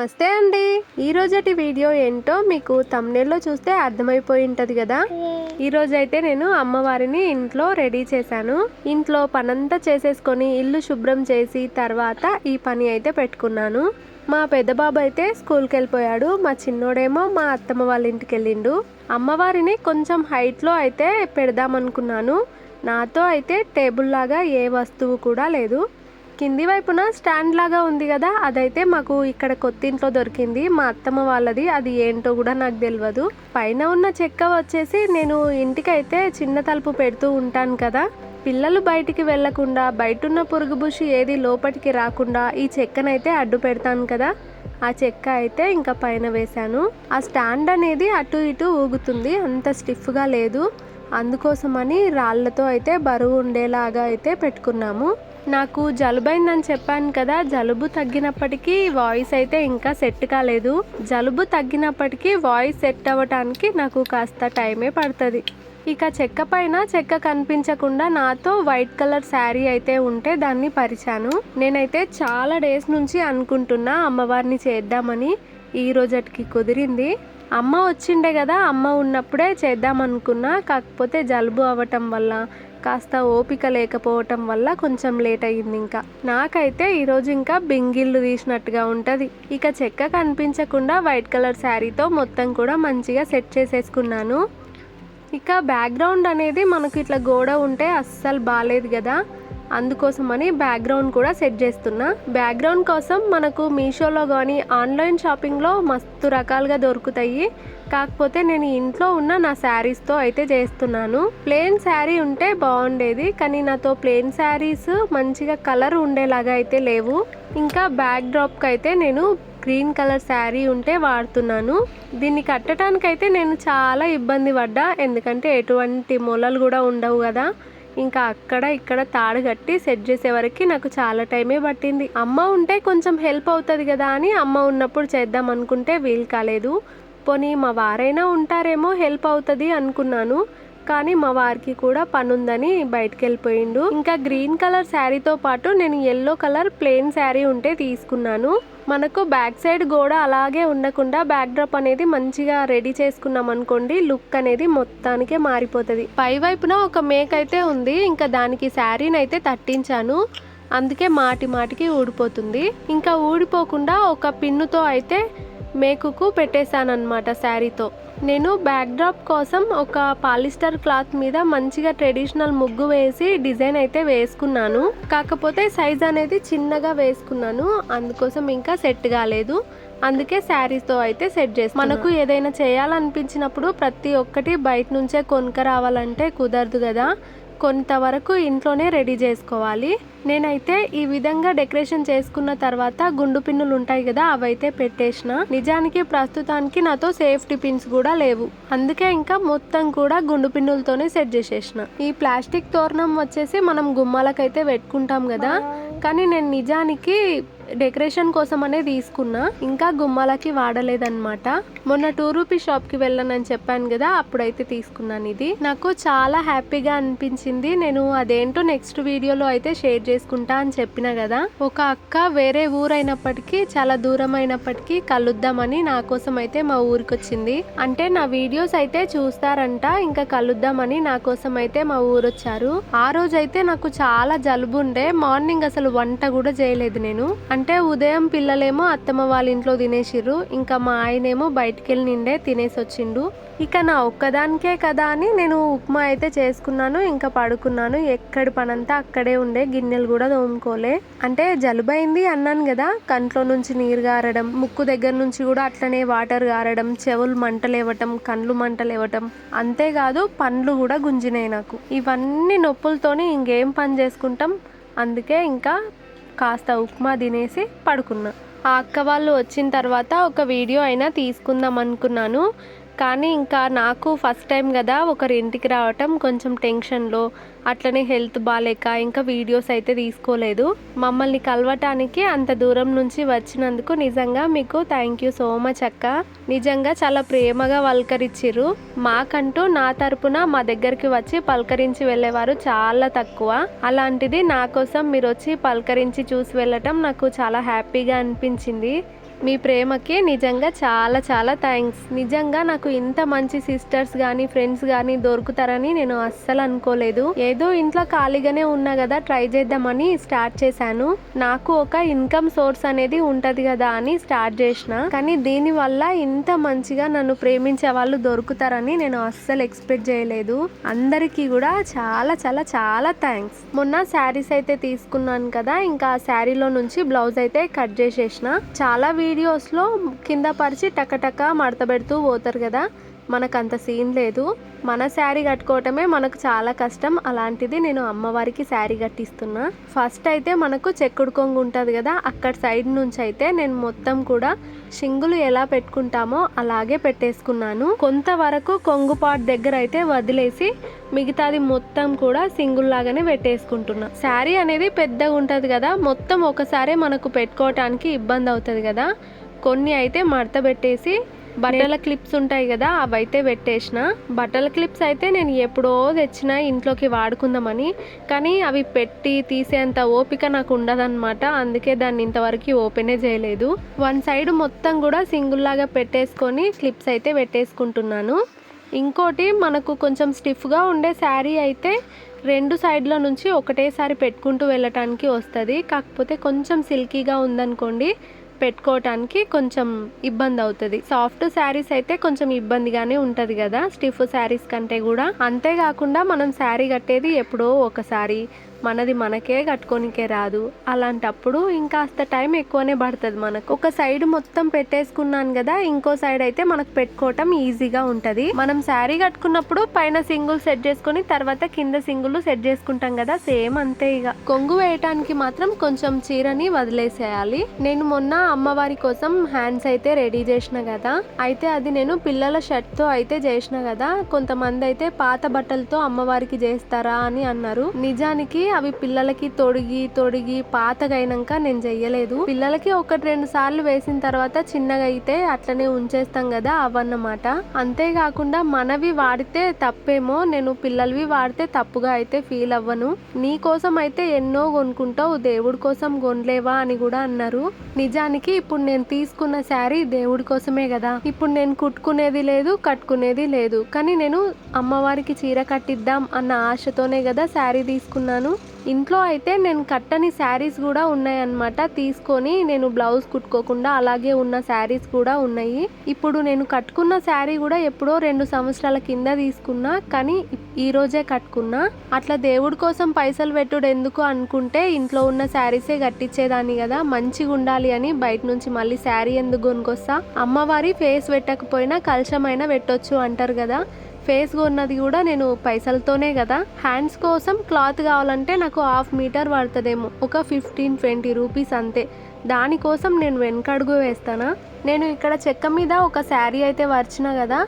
నమస్తే అండి. ఈ రోజటి వీడియో ఏంటో మీకు తమ్నేల్లో చూస్తే అర్థమైపోయి ఉంటుంది కదా? ఈరోజు అయితే నేను అమ్మవారిని ఇంట్లో రెడీ చేశాను. ఇంట్లో పనంతా చేసేసుకొని ఇల్లు శుభ్రం చేసి తర్వాత ఈ పని అయితే పెట్టుకున్నాను. మా పెద్ద బాబు అయితే స్కూల్కి వెళ్ళిపోయాడు మా చిన్నోడేమో మా అత్తమ్మ వాళ్ళ ఇంటికి వెళ్ళిండు అమ్మవారిని కొంచెం హైట్లో అయితే పెడదామనుకున్నాను. నాతో అయితే టేబుల్ లాగా ఏ వస్తువు కూడా లేదు. కింది వైపున స్టాండ్ లాగా ఉంది కదా అదైతే మాకు ఇక్కడ కొత్తింట్లో దొరికింది. మా అత్తమ్మ వాళ్ళది అది ఏంటో కూడా నాకు తెలియదు పైన ఉన్న చెక్క వచ్చేసి నేను ఇంటికైతే చిన్న తలుపు పెడుతూ ఉంటాను కదా. పిల్లలు బయటికి వెళ్ళకుండా బయటున్న పురుగు బుషి ఏది లోపలికి రాకుండా ఈ చెక్కనైతే అడ్డు పెడతాను కదా. ఆ చెక్క అయితే ఇంకా పైన వేశాను. ఆ స్టాండ్ అనేది అటు ఇటు ఊగుతుంది అంత స్టిఫ్గా లేదు. అందుకోసమని రాళ్ళతో అయితే బరువు ఉండేలాగా అయితే పెట్టుకున్నాము. నాకు జలుబైందని చెప్పాను కదా జలుబు తగ్గినప్పటికీ వాయిస్ అయితే ఇంకా సెట్ కాలేదు. జలుబు తగ్గినప్పటికీ వాయిస్ సెట్ అవ్వటానికి నాకు కాస్త టైమే పడుతుంది. ఇక చెక్క పైన చెక్క కనిపించకుండా నాతో వైట్ కలర్ శారీ అయితే ఉంటే దాన్ని పరిచాను. నేనైతే చాలా డేస్ నుంచి అనుకుంటున్నా అమ్మవారిని చేద్దామని. ఈ రోజటికి కుదిరింది. అమ్మ వచ్చిండే కదా అమ్మ ఉన్నప్పుడే చేద్దాం అనుకున్నా కాకపోతే జలుబు అవ్వటం వల్ల కాస్త ఓపిక లేకపోవటం వల్ల కొంచెం లేట్ అయ్యింది ఇంకా. నాకైతే ఈరోజు ఇంకా బింగిళ్ళు తీసినట్టుగా ఉంటుంది. ఇక చెక్క కనిపించకుండా వైట్ కలర్ శారీతో మొత్తం కూడా మంచిగా సెట్ చేసేసుకున్నాను. ఇక బ్యాక్గ్రౌండ్ అనేది మనకు ఇట్లా గోడ ఉంటే అస్సలు బాగాలేదు కదా. అందుకోసమని బ్యాక్గ్రౌండ్ కూడా సెట్ చేస్తున్నా. బ్యాక్గ్రౌండ్ కోసం మనకు మీషోలో కానీ ఆన్లైన్ షాపింగ్లో మస్తు రకాలుగా దొరుకుతాయి. కాకపోతే నేను ఇంట్లో ఉన్న నా శారీస్తో అయితే చేస్తున్నాను. ప్లెయిన్ శారీ ఉంటే బాగుండేది కానీ నాతో ప్లెయిన్ శారీస్ మంచిగా కలర్ ఉండేలాగా అయితే లేవు. ఇంకా బ్యాక్ డ్రాప్కి అయితే నేను గ్రీన్ కలర్ శారీ ఉంటే వాడుతున్నాను. దీన్ని కట్టడానికైతే నేను చాలా ఇబ్బంది పడ్డా ఎందుకంటే ఎటువంటి మొలలు కూడా ఉండవు కదా. ఇంకా అక్కడ ఇక్కడ తాడు కట్టి సెట్ చేసే వరకు నాకు చాలా టైమే పట్టింది. అమ్మ ఉంటే కొంచెం హెల్ప్ అవుతుంది కదా అని అమ్మ ఉన్నప్పుడు చేద్దాం అనుకుంటే వీలు కాలేదు. పోనీ మా వారైనా ఉంటారేమో హెల్ప్ అవుతుంది అనుకున్నాను. కానీ మా వారికి కూడా పనుందని బయటకు వెళ్ళిపోయిండు ఇంకా గ్రీన్ కలర్ శారీతో పాటు నేను ఎల్లో కలర్ ప్లెయిన్ శారీ ఉంటే తీసుకున్నాను. మనకు బ్యాక్ సైడ్ గోడ అలాగే ఉండకుండా బ్యాక్ డ్రాప్ అనేది మంచిగా రెడీ చేసుకున్నాం అనుకోండి లుక్ అనేది మొత్తానికే మారిపోతుంది. పై వైపున ఒక మేక్ అయితే ఉంది ఇంకా దానికి శారీని అయితే తట్టించాను. అందుకే మాటి మాటికి ఊడిపోతుంది. ఇంకా ఊడిపోకుండా ఒక పిన్నుతో అయితే మేకుకు పెట్టేశానమాట శారీతో. నేను బ్యాక్ డ్రాప్ కోసం ఒక పాలిస్టర్ క్లాత్ మీద మంచిగా ట్రెడిషనల్ ముగ్గు వేసి డిజైన్ అయితే వేసుకున్నాను. కాకపోతే సైజ్ అనేది చిన్నగా వేసుకున్నాను. అందుకోసం ఇంకా సెట్ కాలేదు. అందుకే శారీస్తో అయితే సెట్ చేసి మనకు ఏదైనా చేయాలనిపించినప్పుడు ప్రతి ఒక్కటి బయట నుంచే కొనుక రావాలంటే కుదరదు కదా. కొంతవరకు ఇంట్లోనే రెడీ చేసుకోవాలి. నేనైతే ఈ విధంగా డెకరేషన్ చేసుకున్న తర్వాత గుండు పిన్నులు ఉంటాయి కదా అవైతే పెట్టేసిన. నిజానికి ప్రస్తుతానికి నాతో సేఫ్టీ పిన్స్ కూడా లేవు. అందుకే ఇంకా మొత్తం కూడా గుండు పిన్నులతోనే సెట్ చేసేసిన. ఈ ప్లాస్టిక్ తోరణం వచ్చేసి మనం గుమ్మాలకైతే పెట్టుకుంటాం కదా. కానీ నేను నిజానికి డెకరేషన్ కోసం అనే తీసుకున్నా. ఇంకా గుమ్మాలకి వాడలేదన్నమాట. మొన్న టూ రూపీ షాప్కి వెళ్ళానని చెప్పాను కదా అప్పుడైతే తీసుకున్నాను ఇది. నాకు చాలా హ్యాపీగా అనిపించింది. నేను అదేంటో నెక్స్ట్ వీడియోలో అయితే షేర్ చేసుకుంటా అని చెప్పిన కదా. ఒక అక్క వేరే ఊరైనప్పటికీ చాలా దూరం అయినప్పటికీ కలుద్దామని నా కోసం అయితే మా ఊరికి వచ్చింది అంటే నా వీడియోస్ అయితే చూస్తారంట ఇంకా కలుద్దామని నా కోసం అయితే మా ఊరు వచ్చారు ఆ రోజైతే నాకు చాలా జలుబు ఉండే. మార్నింగ్ అసలు వంట కూడా చేయలేదు నేను. అంటే ఉదయం పిల్లలేమో అత్తమ్మ వాళ్ళ ఇంట్లో తినేసిర్రు. ఇంకా మా ఆయనేమో బయటికి వెళ్ళి నిండే తినేసి వచ్చిండు. ఇక నా ఒక్కదానికే కదా అని నేను ఉప్మా అయితే చేసుకున్నాను ఇంకా పడుకున్నాను. ఎక్కడి పనంతా అక్కడే ఉండే గిన్నెలు కూడా తోముకోలే. అంటే జలుబైంది అన్నాను కదా కంట్లో నుంచి నీరు గారడం ముక్కు దగ్గర నుంచి కూడా అట్లనే వాటర్ గారడం చెవులు మంటలేవటం కండ్లు మంటలేవటం. అంతేకాదు పండ్లు కూడా గుంజినాయి నాకు. ఇవన్నీ నొప్పులతోని ఇంకేం పని చేసుకుంటాం? అందుకే ఇంకా కాస్త ఉప్మా తినేసి పడుకున్నా. ఆ అక్క వాళ్ళు వచ్చిన తర్వాత ఒక వీడియో అయినా తీసుకుందాం అనుకున్నాను. కానీ ఇంకా నాకు ఫస్ట్ టైం కదా ఒకరి ఇంటికి రావటం కొంచెం టెన్షన్లో. అట్లనే హెల్త్ బాగాలేక ఇంకా వీడియోస్ అయితే తీసుకోలేదు. మమ్మల్ని కలవటానికి అంత దూరం నుంచి వచ్చినందుకు నిజంగా మీకు థ్యాంక్ యూ సో మచ్ అక్క. నిజంగా చాలా ప్రేమగా పలకరించారు మాకంటూ నా తరపున మా దగ్గరికి వచ్చి పలకరించి వెళ్ళేవారు చాలా తక్కువ. అలాంటిది నా కోసం మీరు వచ్చి పలకరించి చూసి వెళ్ళటం నాకు చాలా హ్యాపీగా అనిపించింది. మీ ప్రేమకి నిజంగా చాలా చాలా థ్యాంక్స్ నిజంగా నాకు ఇంత మంచి సిస్టర్స్ కానీ ఫ్రెండ్స్ కానీ దొరుకుతారని నేను అస్సలు అనుకోలేదు. ఏదో ఇంట్లో ఖాళీగానే ఉన్నా కదా ట్రై చేద్దామని స్టార్ట్ చేశాను. నాకు ఒక ఇన్కమ్ సోర్స్ అనేది ఉంటది కదా అని స్టార్ట్ చేసిన. కానీ దీని వల్ల ఇంత మంచిగా నన్ను ప్రేమించే వాళ్ళు దొరుకుతారని నేను అస్సలు ఎక్స్పెక్ట్ చేయలేదు. అందరికీ కూడా చాలా చాలా చాలా థ్యాంక్స్ మొన్న శారీస్ అయితే తీసుకున్నాను కదా ఇంకా శారీలో నుంచి బ్లౌజ్ అయితే కట్ చేసేసిన. చాలా వీడియోస్లో కింద పరిచి టకటక మడత పెడుతూ పోతారు కదా. మనకు అంత సీన్ లేదు. మన శారీ కట్టుకోవటమే మనకు చాలా కష్టం. అలాంటిది నేను అమ్మవారికి శారీ కట్టిస్తున్నా. ఫస్ట్ అయితే మనకు చెక్కుడు కొంగు ఉంటుంది కదా అక్కడ సైడ్ నుంచి అయితే నేను మొత్తం కూడా షింగులు ఎలా పెట్టుకుంటామో అలాగే పెట్టేసుకున్నాను. కొంతవరకు కొంగు పాట్ దగ్గర అయితే వదిలేసి మిగతాది మొత్తం కూడా సింగుల్లాగానే పెట్టేసుకుంటున్నా. శారీ అనేది పెద్దగా ఉంటుంది కదా మొత్తం ఒకసారి మనకు పెట్టుకోవటానికి ఇబ్బంది అవుతుంది కదా. కొన్ని అయితే మడత పెట్టేసి బట్టల క్లిప్స్ ఉంటాయి కదా అవైతే పెట్టేసిన. బట్టల క్లిప్స్ అయితే నేను ఎప్పుడో తెచ్చిన ఇంట్లోకి వాడుకుందామని. కానీ అవి పెట్టి తీసేంత ఓపిక నాకు ఉండదన్నమాట. అందుకే దాన్ని ఇంతవరకు ఓపెనే చేయలేదు. వన్ సైడ్ మొత్తం కూడా సింగిల్ లాగా పెట్టేసుకొని క్లిప్స్ అయితే పెట్టేసుకుంటున్నాను. ఇంకోటి మనకు కొంచెం స్టిఫ్గా ఉండే శారీ అయితే రెండు సైడ్ల నుంచి ఒకటేసారి పెట్టుకుంటూ వెళ్ళటానికి వస్తుంది. కాకపోతే కొంచెం సిల్కీగా ఉందనుకోండి పెట్టుకోవటానికి కొంచెం ఇబ్బంది అవుతుంది. సాఫ్ట్ శారీస్ అయితే కొంచెం ఇబ్బందిగానే ఉంటుంది కదా స్టిఫ్ శారీస్ కంటే కూడా. అంతేకాకుండా మనం శారీ కట్టేది ఎప్పుడో ఒకసారి మనది మనకే కట్టుకోనికే రాదు. అలాంటప్పుడు ఇంకాస్త టైం ఎక్కువనే పడుతుంది మనకు. ఒక సైడ్ మొత్తం పెట్టేసుకున్నాను కదా ఇంకో సైడ్ అయితే మనకు పెట్టుకోవటం ఈజీగా ఉంటుంది. మనం శారీ కట్టుకున్నప్పుడు పైన సింగుల్ సెట్ చేసుకొని తర్వాత కింద సింగిల్ సెట్ చేసుకుంటాం కదా సేమ్ అంతే ఇక. కొంగు వేయటానికి మాత్రం కొంచెం చీరని వదిలేసేయాలి. నేను మొన్న అమ్మవారి కోసం హ్యాండ్స్ అయితే రెడీ చేసిన కదా అయితే అది నేను పిల్లల షర్ట్తో అయితే చేసిన కదా కొంతమంది అయితే పాత బట్టలతో అమ్మవారికి చేస్తారా అని అన్నారు. నిజానికి అవి పిల్లలకి తొడిగి తొడిగి పాతగైనాక నేను చెయ్యలేదు పిల్లలకి ఒకటి రెండు సార్లు వేసిన తర్వాత చిన్నగా అయితే అట్లనే ఉంచేస్తాం కదా అవన్నమాట. అంతేకాకుండా మనవి వాడితే తప్పేమో నేను పిల్లలవి వాడితే తప్పుగా అయితే ఫీల్ అవ్వను నీ కోసం అయితే ఎన్నో కొనుక్కుంటావు దేవుడి కోసం కొనలేవా అని కూడా అన్నారు. నిజానికి ఇప్పుడు నేను తీసుకున్న శారీ దేవుడి కోసమే కదా ఇప్పుడు నేను కుట్టుకునేది లేదు కట్టుకునేది లేదు. కానీ నేను అమ్మవారికి చీర కట్టిద్దాం అన్న ఆశతోనే కదా శారీ తీసుకున్నాను. ఇంట్లో అయితే నేను కట్టని శారీస్ కూడా ఉన్నాయన్నమాట. తీసుకొని నేను బ్లౌజ్ కుట్టుకోకుండా అలాగే ఉన్న శారీస్ కూడా ఉన్నాయి. ఇప్పుడు నేను కట్టుకున్న శారీ కూడా ఎప్పుడో రెండు సంవత్సరాల కింద తీసుకున్నా కానీ ఈ రోజే కట్టుకున్నా. అట్లా దేవుడి కోసం పైసలు పెట్టుడు ఎందుకు అనుకుంటే ఇంట్లో ఉన్న శారీసే కట్టించేదాన్ని కదా మంచిగా ఉండాలి అని బయట నుంచి మళ్ళీ శారీ ఎందుకు కొనుకొస్తా? అమ్మవారి ఫేస్ పెట్టకపోయినా కలశమైనా పెట్టొచ్చు అంటారు కదా. ఫేస్ ఉన్నది కూడా నేను పైసలతోనే కదా. హ్యాండ్స్ కోసం క్లాత్ కావాలంటే నాకు హాఫ్ మీటర్ పడుతుందేమో. ఒక ఫిఫ్టీన్ ట్వంటీ రూపీస్ అంతే. దానికోసం నేను వెనకడుగు వేస్తానా? నేను ఇక్కడ చెక్క మీద ఒక శారీ అయితే వచ్చిన కదా.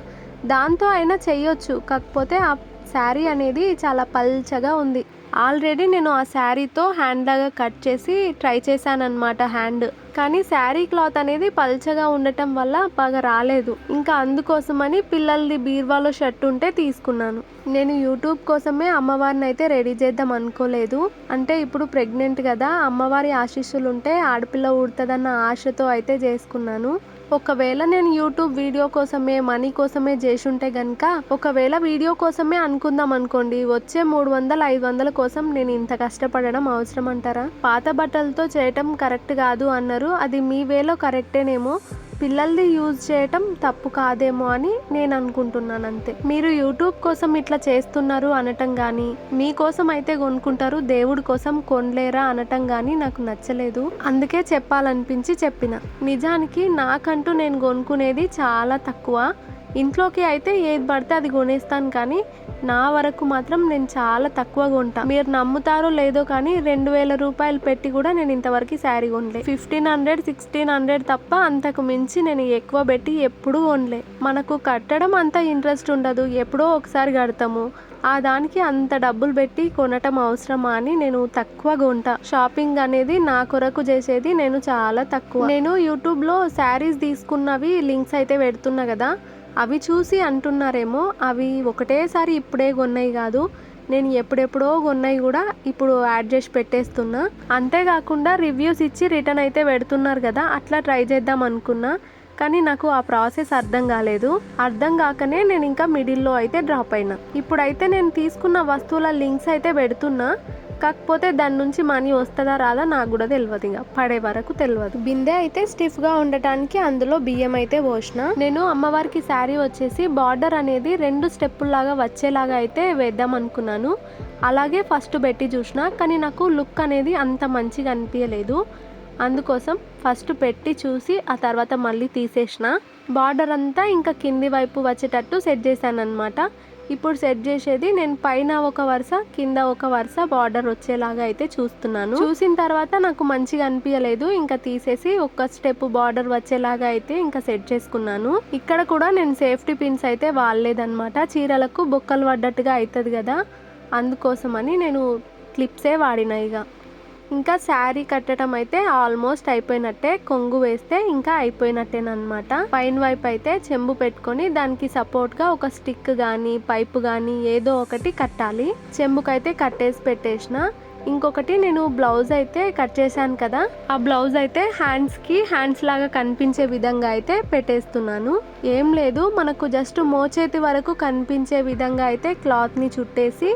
దాంతో అయినా చెయ్యొచ్చు. కాకపోతే ఆ శారీ అనేది చాలా పల్చగా ఉంది. ఆల్రెడీ నేను ఆ శారీతో హ్యాండ్ లాగా కట్ చేసి ట్రై చేశాను అనమాట హ్యాండ్. కానీ శారీ క్లాత్ అనేది పల్చగా ఉండటం వల్ల బాగా రాలేదు. ఇంకా అందుకోసమని పిల్లలది బీర్వాలో షర్ట్ ఉంటే తీసుకున్నాను. నేను యూట్యూబ్ కోసమే అమ్మవారిని అయితే రెడీ చేద్దాం అనుకోలేదు. అంటే ఇప్పుడు ప్రెగ్నెంట్ కదా అమ్మవారి ఆశీస్సులు ఉంటే ఆడపిల్ల ఉడుతుందన్న ఆశతో అయితే చేసుకున్నాను. ఒకవేళ నేను యూట్యూబ్ వీడియో కోసమే మనీ కోసమే చేసి ఉంటే గనుక ఒకవేళ వీడియో కోసమే అనుకుందాం అనుకోండి వచ్చే మూడు వందలు ఐదు వందల కోసం నేను ఇంత కష్టపడడం అవసరం అంటారా పాత బట్టలతో చేయటం కరెక్ట్ కాదు అన్నారు అది మీ వేలో కరెక్టేనేమో. పిల్లల్ది యూజ్ చేయటం తప్పు కాదేమో అని నేను అనుకుంటున్నాను అంతే. మీరు యూట్యూబ్ కోసం ఇట్లా చేస్తున్నారు అనటం కానీ మీకోసం అయితే కొనుక్కుంటారు దేవుడి కోసం కొనలేరా అనటం కానీ నాకు నచ్చలేదు. అందుకే చెప్పాలనిపించి చెప్పిన. నిజానికి నాకంటూ నేను కొనుక్కునేది చాలా తక్కువ. ఇంట్లోకి అయితే ఏది పడితే అది కొనేస్తాను కానీ నా వరకు మాత్రం నేను చాలా తక్కువ ఉంటాను మీరు నమ్ముతారో లేదో కానీ రెండు వేల రూపాయలు పెట్టి కూడా నేను ఇంతవరకు శారీ కొనలే. ఫిఫ్టీన్ హండ్రెడ్ సిక్స్టీన్ హండ్రెడ్ తప్ప అంతకు మించి నేను ఎక్కువ పెట్టి ఎప్పుడూ కొనలే. మనకు కట్టడం అంత ఇంట్రెస్ట్ ఉండదు. ఎప్పుడో ఒకసారి కడతాము. ఆ దానికి అంత డబ్బులు పెట్టి కొనటం అవసరమా అని నేను తక్కువ కొంటా షాపింగ్ అనేది నా కొరకు చేసేది నేను చాలా తక్కువ. నేను యూట్యూబ్లో శారీస్ తీసుకున్నవి లింక్స్ అయితే పెడుతున్నా కదా అవి చూసి అంటున్నారేమో అవి ఒకటేసారి ఇప్పుడే కొన్నాయి కాదు నేను ఎప్పుడెప్పుడో కొన్నాయి కూడా ఇప్పుడు యాడ్ చేసి పెట్టేస్తున్నా. అంతేకాకుండా రివ్యూస్ ఇచ్చి రిటర్న్ అయితే పెడుతున్నారు కదా అట్లా ట్రై చేద్దాం అనుకున్నా కానీ నాకు ఆ ప్రాసెస్ అర్థం కాలేదు. అర్థం కాకనే నేను ఇంకా మిడిల్లో అయితే డ్రాప్ అయినా. ఇప్పుడైతే నేను తీసుకున్న వస్తువుల లింక్స్ అయితే పెడుతున్నా కాకపోతే దాని నుంచి మనీ వస్తుందా రాదా నాకు కూడా తెలియదు ఇక పడే వరకు తెలియదు బిందె అయితే స్టిఫ్గా ఉండటానికి అందులో బియ్యం అయితే పోసిన. నేను అమ్మవారికి శారీ వచ్చేసి బార్డర్ అనేది రెండు స్టెప్పుల్లాగా వచ్చేలాగా అయితే వేద్దాం అనుకున్నాను. అలాగే ఫస్ట్ పెట్టి చూసిన కానీ నాకు లుక్ అనేది అంత మంచిగా అనిపించలేదు అందుకోసం ఫస్ట్ పెట్టి చూసి ఆ తర్వాత మళ్ళీ తీసేసిన. బార్డర్ అంతా ఇంకా కింది వైపు వచ్చేటట్టు సెట్ చేశాను అనమాట ఇప్పుడు సెట్ చేసేది నేను పైన ఒక వరుస కింద ఒక వరుస బార్డర్ వచ్చేలాగా అయితే చూస్తున్నాను. చూసిన తర్వాత నాకు మంచిగా అనిపించలేదు. ఇంకా తీసేసి ఒక స్టెప్ బార్డర్ వచ్చేలాగా అయితే ఇంకా సెట్ చేసుకున్నాను. ఇక్కడ కూడా నేను సేఫ్టీ పిన్స్ అయితే వాడలేదనమాట చీరలకు బొక్కలు పడ్డట్టుగా అవుతుంది కదా అందుకోసమని నేను క్లిప్సే వాడిన ఇక ఇంకా శారీ కట్టడం అయితే ఆల్మోస్ట్ అయిపోయినట్టే కొంగు వేస్తే ఇంకా అయిపోయినట్టేనమాట పైన వైపు అయితే చెంబు పెట్టుకొని దానికి సపోర్ట్గా ఒక స్టిక్ గానీ పైపు గానీ ఏదో ఒకటి కట్టాలి. చెంబుకైతే కట్టేసి పెట్టేసిన. ఇంకొకటి నేను బ్లౌజ్ అయితే కట్ చేశాను కదా ఆ బ్లౌజ్ అయితే హ్యాండ్స్కి హ్యాండ్స్ లాగా కనిపించే విధంగా అయితే పెట్టేస్తున్నాను. ఏం లేదు మనకు జస్ట్ మోచేతి వరకు కనిపించే విధంగా అయితే క్లాత్ని చుట్టేసి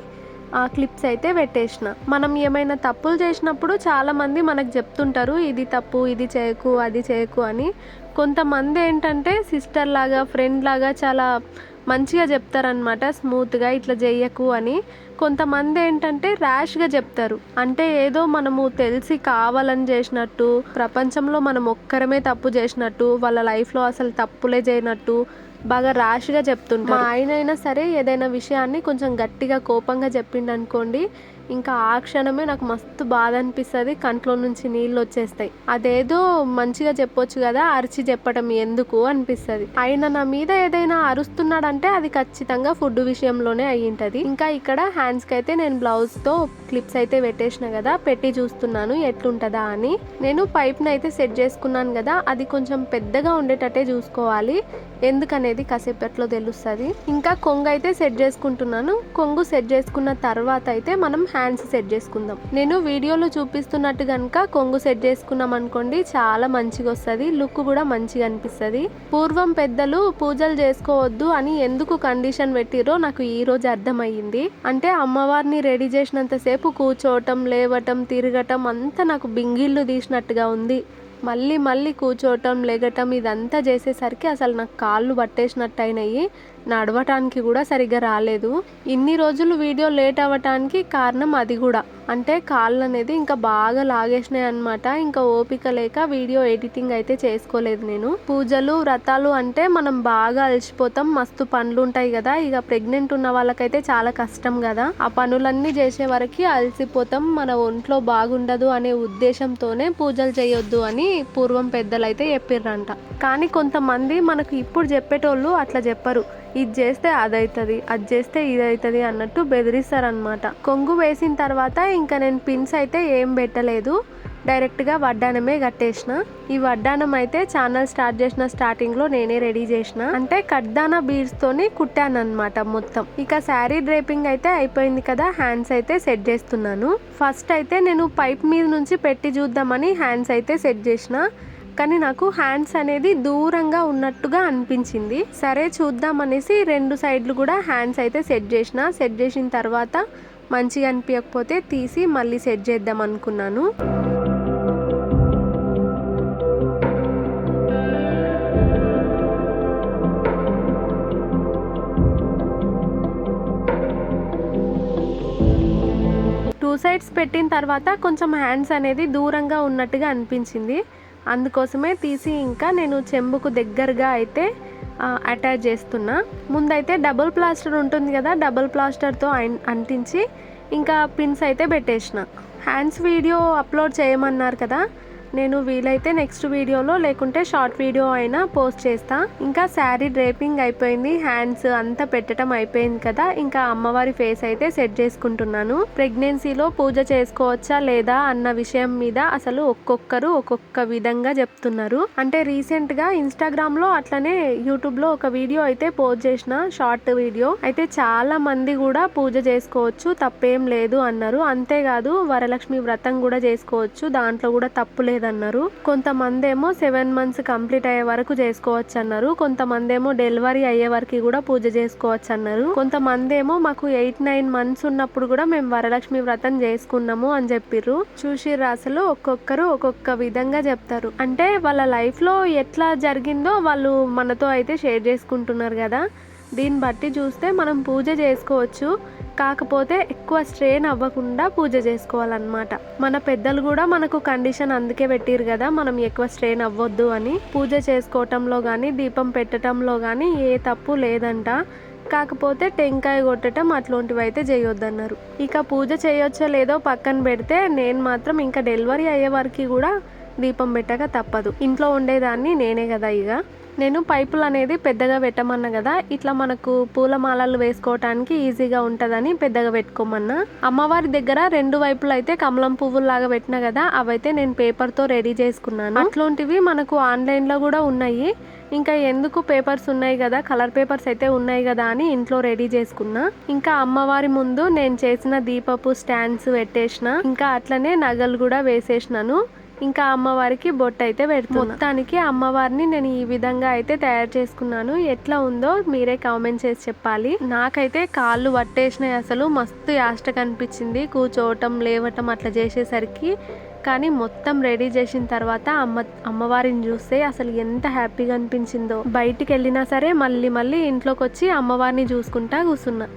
ఆ క్లిప్స్ అయితే పెట్టేసిన. మనం ఏమైనా తప్పులు చేసినప్పుడు చాలామంది మనకు చెప్తుంటారు ఇది తప్పు ఇది చేయకు అది చేయకు అని. కొంతమంది ఏంటంటే సిస్టర్ లాగా ఫ్రెండ్ లాగా చాలా మంచిగా చెప్తారనమాట స్మూత్గా ఇట్లా చేయకు అని. కొంతమంది ఏంటంటే ర్యాష్గా చెప్తారు. అంటే ఏదో మనము తెలిసి కావాలని చేసినట్టు ప్రపంచంలో మనం ఒక్కరమే తప్పు చేసినట్టు వాళ్ళ లైఫ్లో అసలు తప్పులే చేయనట్టు బాగా ర్యాష్గా చెప్తుంటారు. ఆయన అయినా సరే ఏదైనా విషయాన్ని కొంచెం గట్టిగా కోపంగా చెప్పిండు అనుకోండి ఇంకా ఆ క్షణమే నాకు మస్తు బాధ అనిపిస్తుంది. కంట్లో నుంచి నీళ్ళు వచ్చేస్తాయి. అదేదో మంచిగా చెప్పొచ్చు కదా అరిచి చెప్పడం ఎందుకు అనిపిస్తుంది. ఆయన నా మీద ఏదైనా అరుస్తున్నాడంటే అది ఖచ్చితంగా ఫుడ్ విషయంలోనే అయి ఇంకా ఇక్కడ హ్యాండ్స్కి అయితే నేను బ్లౌజ్తో క్లిప్స్ అయితే పెట్టేసిన కదా పెట్టి చూస్తున్నాను ఎట్లుంటదా అని. నేను పైప్ అయితే సెట్ చేసుకున్నాను కదా అది కొంచెం పెద్దగా ఉండేటట్టే చూసుకోవాలి. ఎందుకనేది కాసేపట్లో తెలుస్తుంది. ఇంకా కొంగు అయితే సెట్ చేసుకుంటున్నాను. కొంగు సెట్ చేసుకున్న తర్వాత అయితే మనం హ్యాండ్స్ సెట్ చేసుకుందాం. నేను వీడియోలో చూపిస్తున్నట్టు కనుక కొంగు సెట్ చేసుకున్నాం అనుకోండి చాలా మంచిగా వస్తుంది. లుక్ కూడా మంచిగా అనిపిస్తుంది. పూర్వం పెద్దలు పూజలు చేసుకోవద్దు అని ఎందుకు కండిషన్ పెట్టిరో నాకు ఈ రోజు అర్థమయ్యింది. అంటే అమ్మవారిని రెడీ చేసినంతసేపు కూర్చోవటం లేవటం తిరగటం అంతా నాకు బింగిళ్ళు తీసినట్టుగా ఉంది. మళ్ళీ మళ్ళీ కూర్చోవటం లేగటం ఇదంతా చేసేసరికి అసలు నాకు కాళ్ళు పట్టేసినట్టు అయినాయి నడవటానికి కూడా సరిగ్గా రాలేదు. ఇన్ని రోజులు వీడియో లేట్ అవ్వటానికి కారణం అది కూడా. అంటే కాళ్ళు అనేది ఇంకా బాగా లాగేసినాయి అనమాట ఇంకా ఓపిక లేక వీడియో ఎడిటింగ్ అయితే చేసుకోలేదు నేను. పూజలు వ్రతాలు అంటే మనం బాగా అలసిపోతాం. మస్తు పనులు ఉంటాయి కదా. ఇక ప్రెగ్నెంట్ ఉన్న వాళ్ళకైతే చాలా కష్టం కదా. ఆ పనులన్నీ చేసే వరకు అలసిపోతాం. మన ఒంట్లో బాగుండదు అనే ఉద్దేశంతోనే పూజలు చేయొద్దు అని పూర్వం పెద్దలు అయితే చెప్పిర్రంట. కానీ కొంతమంది మనకు ఇప్పుడు చెప్పేటోళ్ళు అట్లా చెప్పరు. ఇది చేస్తే అది అవుతుంది అది చేస్తే ఇది అవుతుంది అన్నట్టు బెదిరిస్తారనమాట కొంగు వేసిన తర్వాత ఇంకా నేను పిన్స్ అయితే ఏం పెట్టలేదు. డైరెక్ట్గా వడ్డానమే కట్టేసిన. ఈ వడ్డానం అయితే ఛానల్ స్టార్ట్ చేసిన స్టార్టింగ్లో నేనే రెడీ చేసిన. అంటే కడ్దానా బీడ్స్తోని కుట్టాను అనమాట మొత్తం. ఇక శారీ డ్రేపింగ్ అయితే అయిపోయింది కదా హ్యాండ్స్ అయితే సెట్ చేస్తున్నాను. ఫస్ట్ అయితే నేను పైప్ మీద నుంచి పెట్టి చూద్దామని హ్యాండ్స్ అయితే సెట్ చేసిన. కానీ నాకు హ్యాండ్స్ అనేది దూరంగా ఉన్నట్టుగా అనిపించింది. సరే చూద్దాం అనేసి రెండు సైడ్లు కూడా హ్యాండ్స్ అయితే సెట్ చేసిన. సెట్ చేసిన తర్వాత మంచిగా అనిపించకపోతే తీసి మళ్ళీ సెట్ చేద్దాం అనుకున్నాను. టూ సైడ్స్ పెట్టిన తర్వాత కొంచెం హ్యాండ్స్ అనేది దూరంగా ఉన్నట్టుగా అనిపించింది. అందుకోసమే తీసి ఇంకా నేను చెంబుకు దగ్గరగా అయితే అటాచ్ చేస్తున్నా. ముందైతే డబుల్ ప్లాస్టర్ ఉంటుంది కదా డబుల్ ప్లాస్టర్తో అన్- అంటించి ఇంకా పిన్స్ అయితే పెట్టేసిన. హ్యాండ్స్ వీడియో అప్లోడ్ చేయమన్నారు కదా నేను వీలైతే నెక్స్ట్ వీడియోలో లేకుంటే షార్ట్ వీడియో అయినా పోస్ట్ చేస్తా. ఇంకా శారీ డ్రేపింగ్ అయిపోయింది హ్యాండ్స్ అంతా పెట్టడం అయిపోయింది కదా ఇంకా అమ్మవారి ఫేస్ అయితే సెట్ చేసుకుంటున్నాను. ప్రెగ్నెన్సీలో పూజ చేసుకోవచ్చా లేదా అన్న విషయం మీద అసలు ఒక్కొక్కరు ఒక్కొక్క విధంగా చెప్తున్నారు. అంటే రీసెంట్గా ఇన్స్టాగ్రామ్లో అట్లనే యూట్యూబ్లో ఒక వీడియో అయితే పోస్ట్ చేసిన షార్ట్ వీడియో అయితే చాలా మంది కూడా పూజ చేసుకోవచ్చు తప్పేం లేదు అన్నారు. అంతేకాదు వరలక్ష్మి వ్రతం కూడా చేసుకోవచ్చు దాంట్లో కూడా తప్పు లేదు లేదన్నారు కొంతమంది ఏమో సెవెన్ మంత్స్ కంప్లీట్ అయ్యే వరకు చేసుకోవచ్చు అన్నారు కొంతమంది ఏమో డెలివరీ అయ్యే వరకు కూడా పూజ చేసుకోవచ్చు అన్నారు కొంతమంది ఏమో మాకు ఎయిట్ నైన్ మంత్స్ ఉన్నప్పుడు కూడా మేము వరలక్ష్మి వ్రతం చేసుకున్నాము అని చెప్పిర్రు. చూసిర్రు అసలు ఒక్కొక్కరు ఒక్కొక్క విధంగా చెప్తారు. అంటే వాళ్ళ లైఫ్లో ఎట్లా జరిగిందో వాళ్ళు మనతో అయితే షేర్ చేసుకుంటున్నారు కదా. దీన్ని బట్టి చూస్తే మనం పూజ చేసుకోవచ్చు. కాకపోతే ఎక్కువ స్ట్రెయిన్ అవ్వకుండా పూజ చేసుకోవాలన్నమాట. మన పెద్దలు కూడా మనకు కండిషన్ అందుకే పెట్టిరు కదా మనం ఎక్కువ స్ట్రెయిన్ అవ్వద్దు అని. పూజ చేసుకోవటంలో కానీ దీపం పెట్టడంలో కానీ ఏ తప్పు లేదంట. కాకపోతే టెంకాయ కొట్టడం అట్లాంటివి అయితే చేయొద్దన్నారు. ఇక పూజ చేయొచ్చో లేదో పక్కన పెడితే నేను మాత్రం ఇంకా డెలివరీ అయ్యే వరకు కూడా దీపం పెట్టక తప్పదు. ఇంట్లో ఉండేదాన్ని నేనే కదా ఇక. నేను పైపులు అనేది పెద్దగా పెట్టమన్నా కదా ఇట్లా మనకు పూలమాలలు వేసుకోవటానికి ఈజీగా ఉంటుందని పెద్దగా పెట్టుకోమన్నా. అమ్మవారి దగ్గర రెండు వైపులు అయితే కమలం పువ్వుల్లాగా పెట్టిన కదా అవైతే నేను పేపర్తో రెడీ చేసుకున్నాను. అట్లాంటివి మనకు ఆన్లైన్లో కూడా ఉన్నాయి. ఇంకా ఎందుకు పేపర్స్ ఉన్నాయి కదా కలర్ పేపర్స్ అయితే ఉన్నాయి కదా అని ఇంట్లో రెడీ చేసుకున్నా. ఇంకా అమ్మవారి ముందు నేను చేసిన దీపపు స్టాండ్స్ పెట్టేసిన. ఇంకా అట్లనే నగలు కూడా వేసేసినాను. ఇంకా అమ్మవారికి బొట్టు అయితే పెడుతున్నాను మొత్తానికి అమ్మవారిని నేను ఈ విధంగా అయితే తయారు చేసుకున్నాను. ఎట్లా ఉందో మీరే కామెంట్ చేసి చెప్పాలి. నాకైతే కాళ్ళు పట్టేసినాయి అసలు. మస్తు యాష్ట కనిపించింది. కూర్చోవటం లేవటం అట్లా చేసేసరికి. కానీ మొత్తం రెడీ చేసిన తర్వాత అమ్మ అమ్మవారిని చూస్తే అసలు ఎంత హ్యాపీగా అనిపించిందో. బయటికి వెళ్ళినా సరే మళ్ళీ మళ్ళీ ఇంట్లోకి వచ్చి అమ్మవారిని చూసుకుంటా కూర్చున్నా.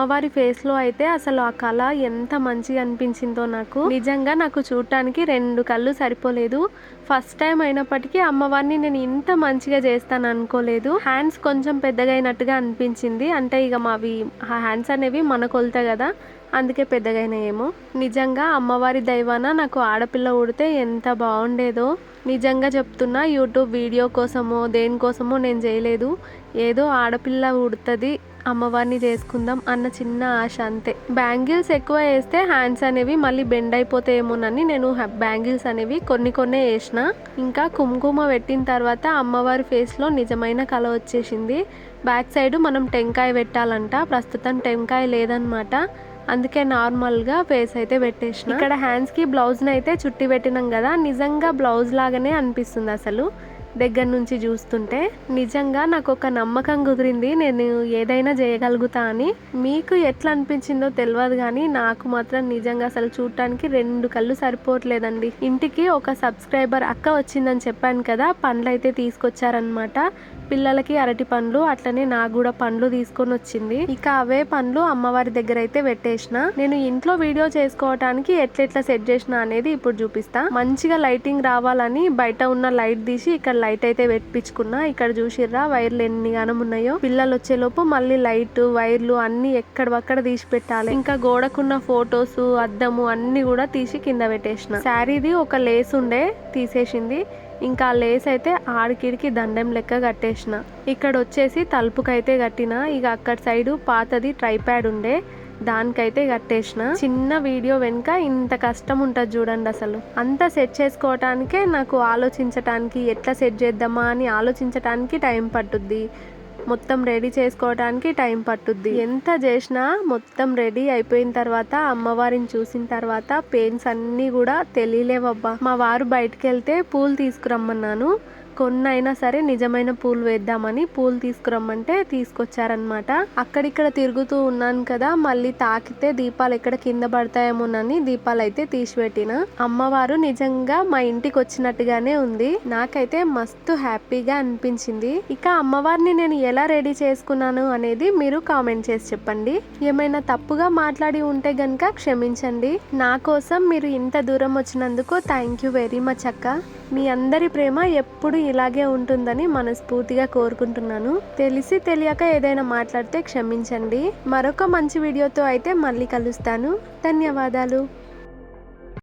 అమ్మవారి ఫేస్లో అయితే అసలు ఆ కళ ఎంత మంచిగా అనిపించిందో నాకు. నిజంగా నాకు చూడటానికి రెండు కళ్ళు సరిపోలేదు. ఫస్ట్ టైం అయినప్పటికీ అమ్మవారిని నేను ఇంత మంచిగా చేస్తాను అనుకోలేదు. హ్యాండ్స్ కొంచెం పెద్దగా అయినట్టుగా అనిపించింది. అంటే ఇక మావి ఆ హ్యాండ్స్ అనేవి మన కొలత కదా అందుకే పెద్దగైనాయేమో. నిజంగా అమ్మవారి దైవాన నాకు ఆడపిల్ల ఉడితే ఎంత బాగుండేదో. నిజంగా చెప్తున్నా యూట్యూబ్ వీడియో కోసమో దేనికోసమో నేను చేయలేదు. ఏదో ఆడపిల్ల ఉడుతుంది అమ్మవారిని చేసుకుందాం అన్న చిన్న ఆశ అంతే. బ్యాంగిల్స్ ఎక్కువ వేస్తే హ్యాండ్స్ అనేవి మళ్ళీ బెండ్ అయిపోతాయేమోనని నేను బ్యాంగిల్స్ అనేవి కొన్ని కొన్ని వేసిన. ఇంకా కుంకుమ పెట్టిన తర్వాత అమ్మవారి ఫేస్లో నిజమైన కళ వచ్చేసింది. బ్యాక్ సైడ్ మనం టెంకాయ పెట్టాలంట. ప్రస్తుతం టెంకాయ లేదనమాట అందుకే నార్మల్గా ఫేస్ అయితే పెట్టేసిన. ఇక్కడ హ్యాండ్స్కి బ్లౌజ్ని అయితే చుట్టి పెట్టినాం కదా. నిజంగా బ్లౌజ్ లాగానే అనిపిస్తుంది అసలు. దగ్గర నుంచి చూస్తుంటే నిజంగా నాకు ఒక నమ్మకం కుదిరింది నేను ఏదైనా చేయగలుగుతా అని. మీకు ఎట్లా అనిపించిందో తెలియదు కానీ నాకు మాత్రం నిజంగా అసలు చూడటానికి రెండు కళ్ళు సరిపోవట్లేదండి. ఇంటికి ఒక సబ్స్క్రైబర్ అక్క వచ్చిందని చెప్పాను కదా పండ్లు అయితే తీసుకొచ్చారనమాట పిల్లలకి అరటి పండ్లు అట్లనే నాకు కూడా పండ్లు తీసుకొని వచ్చింది. ఇక అవే పండ్లు అమ్మవారి దగ్గర అయితే పెట్టేసిన. నేను ఇంట్లో వీడియో చేసుకోవటానికి ఎట్లెట్లా సెట్ చేసిన అనేది ఇప్పుడు చూపిస్తా. మంచిగా లైటింగ్ రావాలని బయట ఉన్న లైట్ తీసి ఇక్కడ లైట్ అయితే పెట్టించుకున్నా. ఇక్కడ చూసిర్రా వైర్లు ఎన్ని గానం ఉన్నాయో. పిల్లలు వచ్చేలోపు మళ్ళీ లైట్ వైర్లు అన్ని ఎక్కడవక్కడ తీసి పెట్టాలి. ఇంకా గోడకున్న ఫొటోస్ అద్దము అన్ని కూడా తీసి కింద పెట్టేసిన. శారీది ఒక లేస్ ఉండే తీసేసింది. ఇంకా లేస్ అయితే ఆడికిడికి దండెం లెక్క కట్టేసిన. ఇక్కడ వచ్చేసి తలుపుకైతే కట్టిన ఇక అక్కడ సైడు పాతది ట్రైప్యాడ్ ఉండే దానికైతే కట్టేసిన. చిన్న వీడియో వెనుక ఇంత కష్టం ఉంటుంది చూడండి అసలు. అంతా సెట్ చేసుకోవటానికే నాకు ఆలోచించటానికి ఎట్లా సెట్ చేద్దామా అని ఆలోచించటానికి టైం పట్టుద్ది. మొత్తం రెడీ చేసుకోవడానికి టైం పట్టుద్ది. ఎంత చేసినా మొత్తం రెడీ అయిపోయిన తర్వాత అమ్మవారిని చూసిన తర్వాత పెయిన్స్ అన్నీ కూడా తెలియలేవబ్బా. మా వారు బయటకు వెళ్తే పూలు తీసుకురమ్మన్నాను. కొన్నైనా సరే నిజమైన పూలు వేద్దామని పూలు తీసుకురమ్మంటే తీసుకొచ్చారనమాట అక్కడిక్కడ తిరుగుతూ ఉన్నాను కదా మళ్ళీ తాకితే దీపాలు ఎక్కడ కింద పడతాయేమోనని దీపాలు అయితే తీసిపెట్టిన. అమ్మవారు నిజంగా మా ఇంటికి వచ్చినట్టుగానే ఉంది. నాకైతే మస్తు హ్యాపీగా అనిపించింది. ఇక అమ్మవారిని నేను ఎలా రెడీ చేసుకున్నాను అనేది మీరు కామెంట్ చేసి చెప్పండి. ఏమైనా తప్పుగా మాట్లాడి ఉంటే గనక క్షమించండి. నా కోసం మీరు ఇంత దూరం వచ్చినందుకు థ్యాంక్ యూ వెరీ మచ్ అక్క. మీ అందరి ప్రేమ ఎప్పుడు ఇలాగే ఉంటుందని మనస్ఫూర్తిగా కోరుకుంటున్నాను. తెలిసి తెలియక ఏదైనా మాట్లాడితే క్షమించండి. మరొక మంచి వీడియోతో అయితే మళ్ళీ కలుస్తాను. ధన్యవాదాలు.